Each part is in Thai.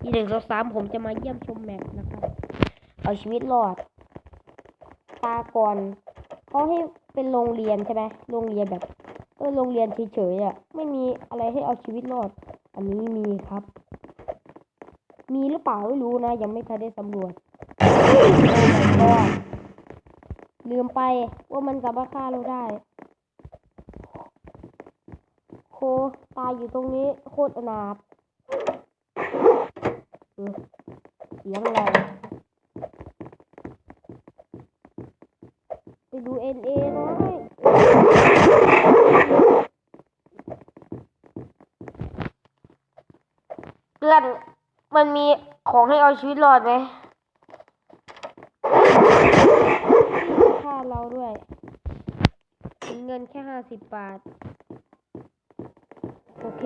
ทีหนึ่งสองสามผมจะมาเยี่ยมชมแมปนะครับ เอาชีวิตรอดตาก่อนเขาให้เป็นโรงเรียนใช่ไหมโรงเรียนแบบเออโรงเรียนเฉยๆอะ ไม่มีอะไรให้เอาชีวิตรอด อันนี้มีครับ มีหรือเปล่าไม่รู้นะ ยังไม่ทันได้สำรวจโอ้ my god ลืมไปว่ามันสามารถฆ่าเราได้โคตายอยู่ตรงนี้โคตรอนาถ เสียงอะไรไปดูเอ็นเอน้อยเพื่อนมันมีของให้เอาชีวิตรอดไหมค่าเราด้วยเป็นเงินแค่ห้าสิบบาท โอเค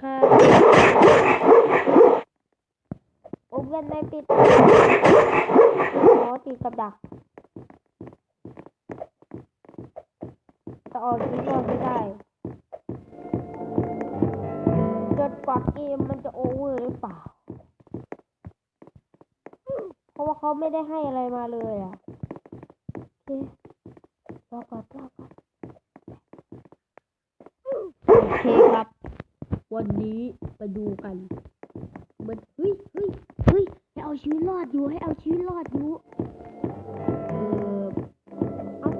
ค่าโอ้เพื่อนไม่ปิดอ๋อติดกับดักจะออกชีวิตอดไม่ได้จนกว่าเกมมันจะโอเวอร์หรือเปล่า เพราะว่าเขาไม่ได้ให้อะไรมาเลยอะโอเครอก่อนรอก่อนโอเคครับ วั นี้ไปดูกันมันเฮ้ยเฮ้ยเฮ้ยให้เอาชีวิตรอดอยู่ให้เอาชีวิตรอดอยู่เออเอ้า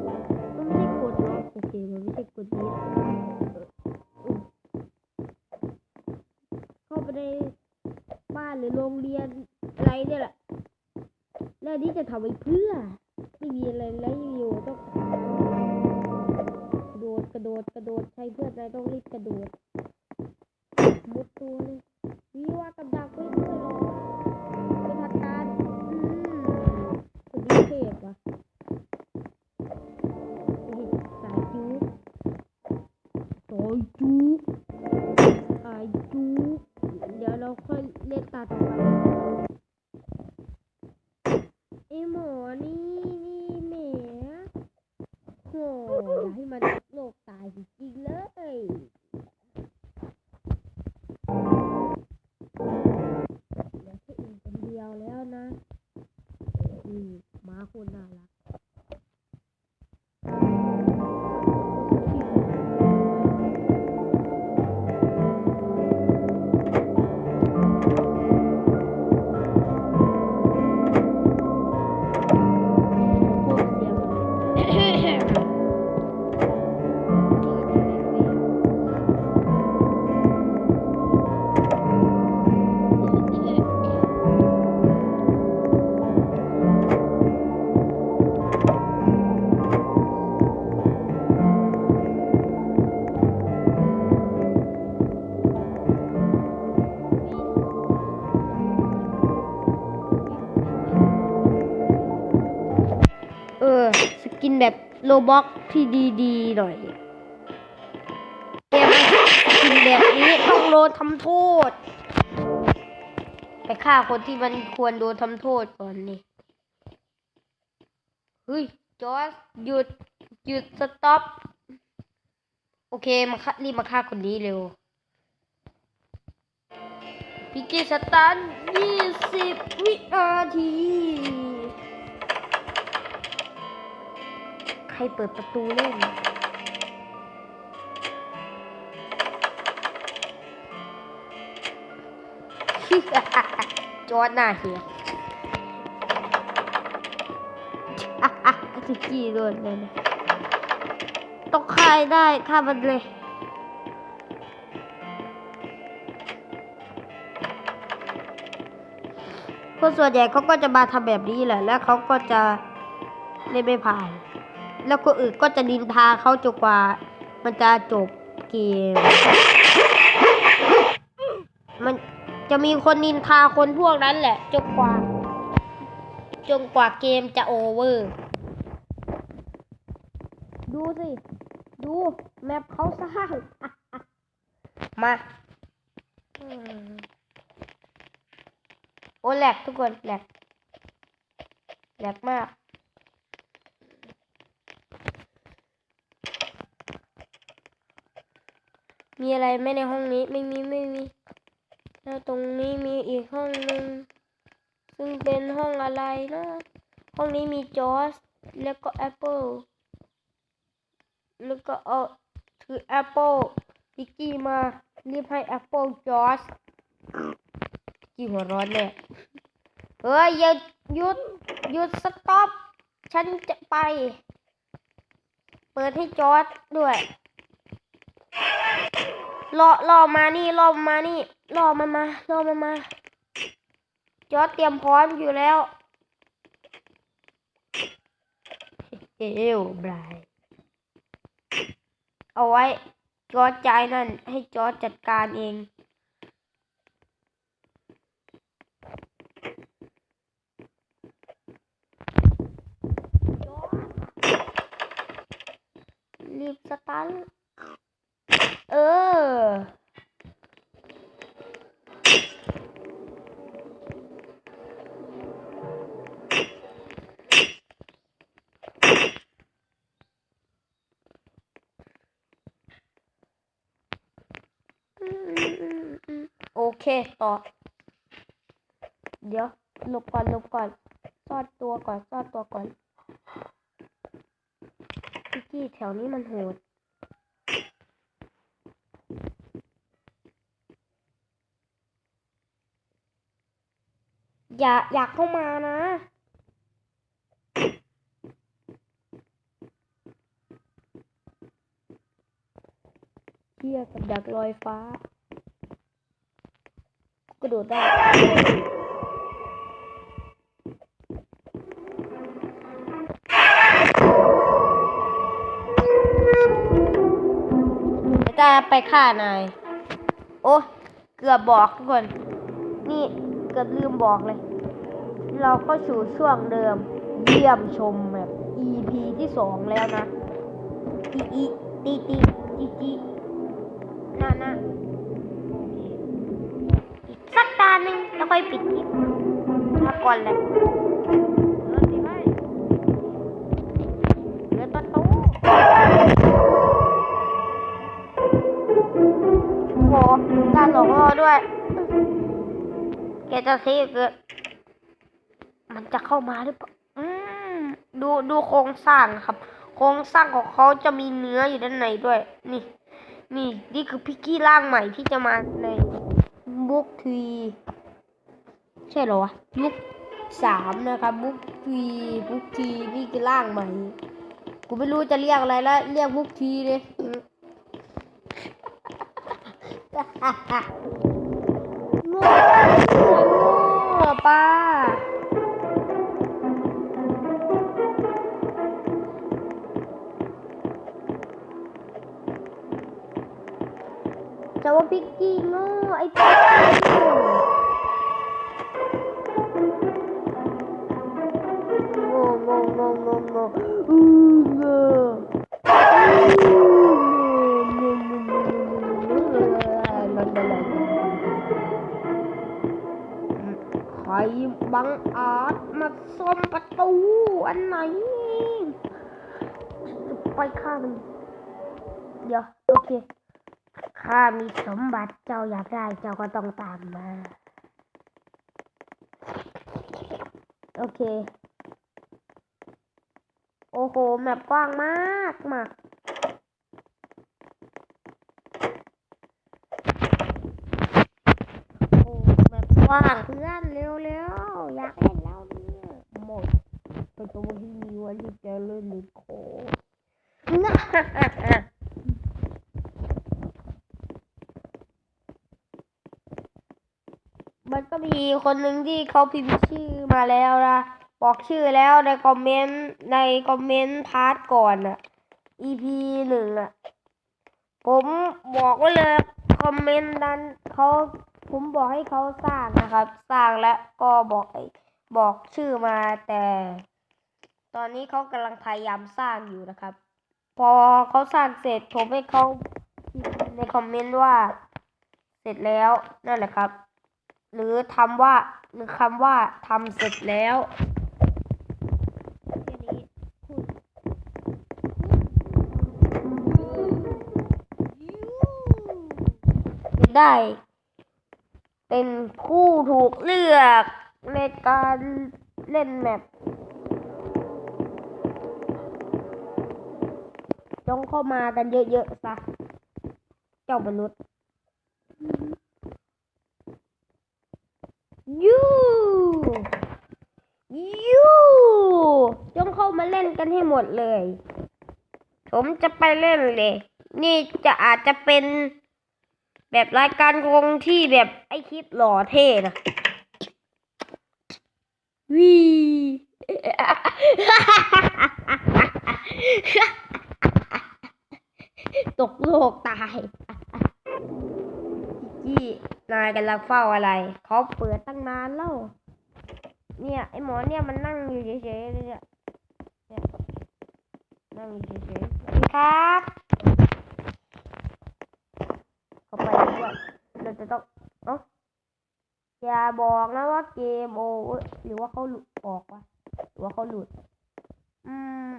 มันไม่ใช่กดเหรอโอเคมันไม่ใช่กดนี้เข้าไปในบ้านหรือโรงเรียนอะไรเนี่ยแหละแล้วนี่จะทำไปเพื่อ ไม่มีอะไรแล้วอยู่ต้องกระโดดกระโดดกระโดดใช้เพื่อนอะไรต้องรีบกระโดด มุดตัวเลยวิว่ากับดักไว้ด้วยเหรอไปทัดการอืมคนนี้เทพว่ะสายจู๊สายจู๊สายจู๊เดี๋ยวเราค่อยเล่นตาต่อไป โลบ็อกที่ดีๆหน่อยเกมสกินแบบนี้ต้องโดนทำโทษ ไปฆ่าคนที่มันควรโดนทำโทษก่อนนี่เฮ้ยจอร์จหยุดหยุดสต็อปโอเคมาฆ่ารีบมาฆ่าคนนี้เร็วพิกกี้สตันยี่สิบวินาที ใครเปิดประตูเล่น จอดหน้าเฮียสิกี้โดนเลยนะต้องฆ่าได้ฆ่ามันเลยคนส่วนใหญ่เขาก็จะมาทำแบบนี้แหละ แล้วเขาก็จะเล่นไม่ผ่าน แล้วคนอื่นก็จะนินทาเขาจนกว่า มันจะจบเกม มันจะมีคนนินทาคนพวกนั้นแหละจนกว่าจนกว่าเกมจะโอเวอร์ ดูสิ ดู แมปเขาสร้าง มาโอ้แหลกทุกคนแหลกแหลกมาก มีอะไรไหมในห้องนี้ไม่มีไม่มี แล้วตรงนี้มีอีกห้องหนึ่งซึ่งเป็นห้องอะไรนะ ห้องนี้มีจอสแล้วก็แอปเปิลแล้วก็เอาถือแอปเปิลพิกกี้มารีบให้แอปเปิลจอสกี่หัวร้อนเนี่ยเฮ้ยอย่าหยุดหยุดสต็อป ฉันจะไป เปิดให้จอร์ดด้วย รอรอมานี่รอมานี่รอมันมารอมันมาจอดเตรียมพร้อมอยู่แล้วเอวบรายเอาไว้จอดใจนั่น ให้จอดจัดการเองรีบสตัน เออ โอเคต่อ เดี๋ยวหลบก่อนหลบก่อนซ่อนตัวก่อนซ่อนตัวก่อนพิกกี้แถวนี้มันโหด อย่าอยากเข้ามานะ เทียกับดักลอยฟ้า กระโดดได้จะไปฆ่านาย โอ้ เกือบบอกทุกคน นี่ เกือบลืมบอกเลย เราก็สู่ช่วงเดิม เยี่ยมชมแบบ EP ที่สองแล้วนะอีอีตีตีจีจีน่าน่าอีกสักตาหนึ่งแล้วค่อยปิดคลิปมาก่อนแหละเออสิให้เปิดประตูโหการหลอกล่อด้วย กจะซีเกิดมันจะเข้ามาหรือเปล่าอืมดูดูโครงสร้างครับ โครงสร้างของเขาจะมีเนื้ออยู่ด้านในด้วย นี่ นี่นี่คือพิกกี้ร่างใหม่ที่จะมาในบุ๊กทีใช่เหรอวะบุ๊กสามนะครับบุ๊กทีบุ๊กทีนี่คือร่างใหม่กูไม่รู้จะเรียกอะไรแล้ว เรียกบุ๊กทีเลยอืมโง่โง่าจะว่า พิกกี้โง่ไอ้พิกกี้โังอาจมาซ่อมประตูอันไหนไปฆ่ามันเดี๋ยวโอเคข้ามีสมบัติเจ้าอยากได้เจ้าก็ต้องตามมา โอเค โอ้โหแมปกว้างมากมากโอ้แมปกว้างเพื่อนเร็วเร็วๆอยากเล่นแล้วเนี่ยหมดเป็น ตัวที่มีวันที่จะเล่นหรือโคนะมันก็มีคนหนึ่งที่เขาพิมพ์ชื่อมาแล้วนะ บอกชื่อแล้วในคอมเมนต์ในคอมเมนต์พาร์ทก่อนอะ EP หนึ่งอะผมบอกไว้เลยคอมเมนต์นั้นเขาผมบอกให้เขาสร้างนะครับ สร้างแล้วก็บอกไอ้บอกชื่อมาแต่ ตอนนี้เขากำลังพยายามสร้างอยู่นะครับ พอเขาสร้างเสร็จผมให้เขาในคอมเมนต์ว่า เสร็จแล้วนั่นแหละครับ หรือทำว่าหรือคำว่าทำเสร็จแล้วแค่นี้พูดได้ เป็นผู้ถูกเลือกในการเล่นแมป จงเข้ามากันเยอะๆซะ เจ้ามนุษย์ยูยูจงเข้ามาเล่นกันให้หมดเลย ผมจะไปเล่นเลย นี่จะอาจจะเป็นแบบรายการคงที่แบบไอคิดหล่อเท่นะวี ตกโลกตายพี่นายกำลังเฝ้าอะไร เขาเปิดตั้งนานแล้ว เนี่ยไอหมอเนี่ยมันนั่งอยู่เฉยๆเลยเนี่ยนั่งอยู่เฉยๆครับเขาไปด้วยเราจะต้องเอ้าอย่าบอกนะว่าเกมโอหรือว่าเขาหลุดออกวะหรือว่าเขาหลุด อืม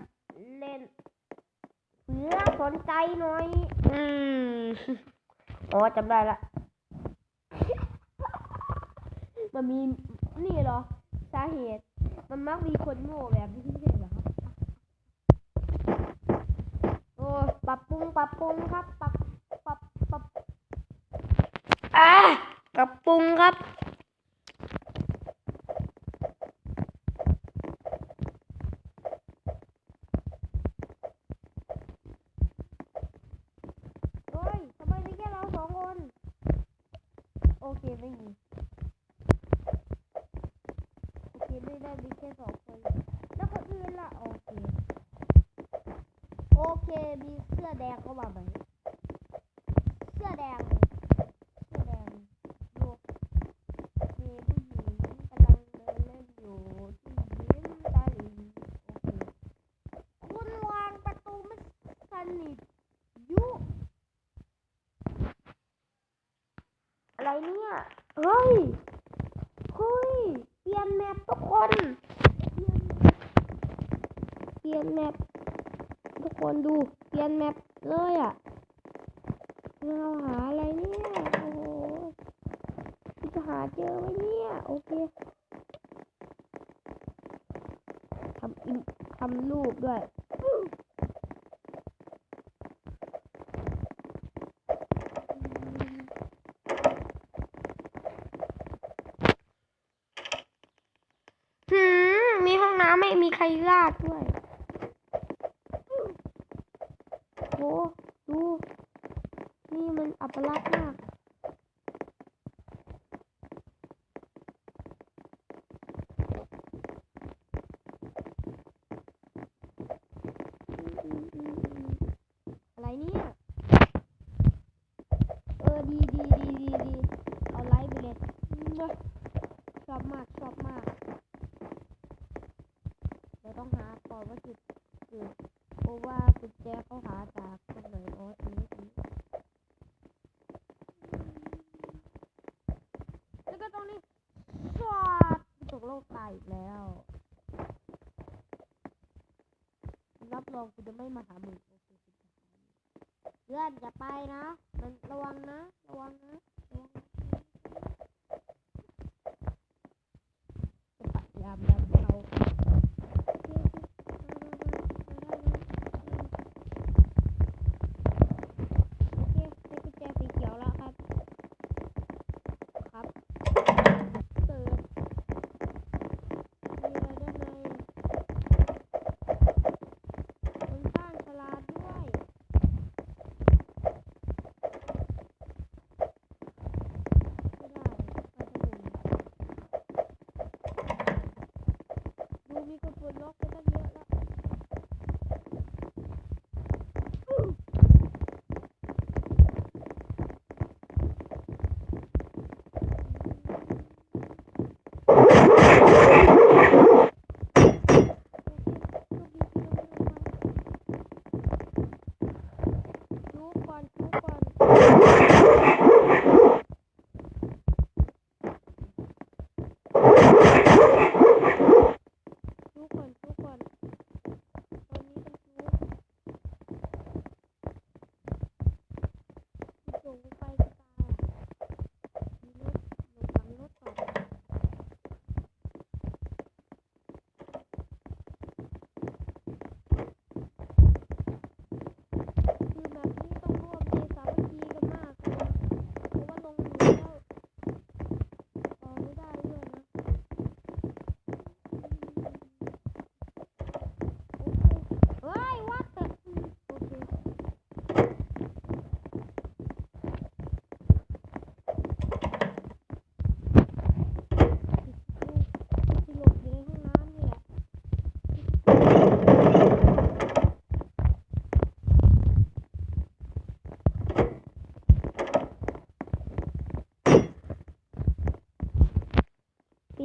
เพื่อสนใจหน่อย อืมอ๋อจำได้ละ มันมีนี่เหรอ สาเหตุ มันมักมีคนโง่แบบนี้ใช่เหรอครับโอ้ยปรับปรุงปรับปรุงครับ ปรับปรับปรับอ่าปรับปรุงครับ เฮ้ย ทำไมมีแค่เราสองคน โอเค ไม่มี โอเค ไม่ได้มีแค่สองคน แล้วคนอื่นล่ะ โอเค โอเค มีเสื้อแดงเข้ามาไหมเสื้อแดงเสื้อแดงดูมีผู้หญิงกำลังเดินเล่นอยู่ที่ยิ้มตาหลิงโอเคคุณวางประตูไม่สนิทยุอะไรเนี่ยเฮ้ยเฮ้ยเปลี่ยนแมปทุกคนเปลี่ยนแมปทุกคนดู ปลี่ยนแมปเลยอะเราหาอะไรเนี่ย โอ้โหจะหาเจอไหมเนี่ย โอเคทำอิมทำรูปด้วย หืม มีห้องน้ำไม่มีใครลาดด้วย โห ดู นี่มันอัปลักษณ์มาก อะไร เนี่ย เออดีดีดีดีดีเอาไลค์ไปเลยมั่วชอบมากชอบมาก เดี๋ยวต้องหาก่อนว่าจุดจุดเพราะว่ากุญแจเขาหาจากตรงไหนอ๋อตรงนี้แล้วก็ตรงนี้ชอดตกโลกตายอีกแล้ว รับรองกูจะไม่มาหามึงโอเคกูจะหามึง เพื่อนอย่าไปนะ มันระวังนะ ระวังนะ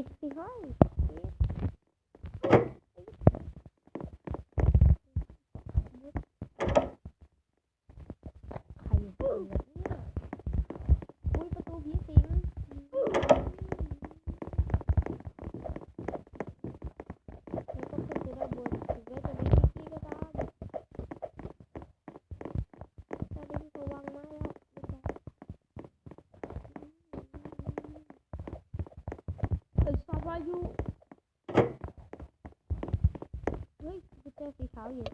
it's behind. ยุเฮ้ยไปเจอสีขาวอยู่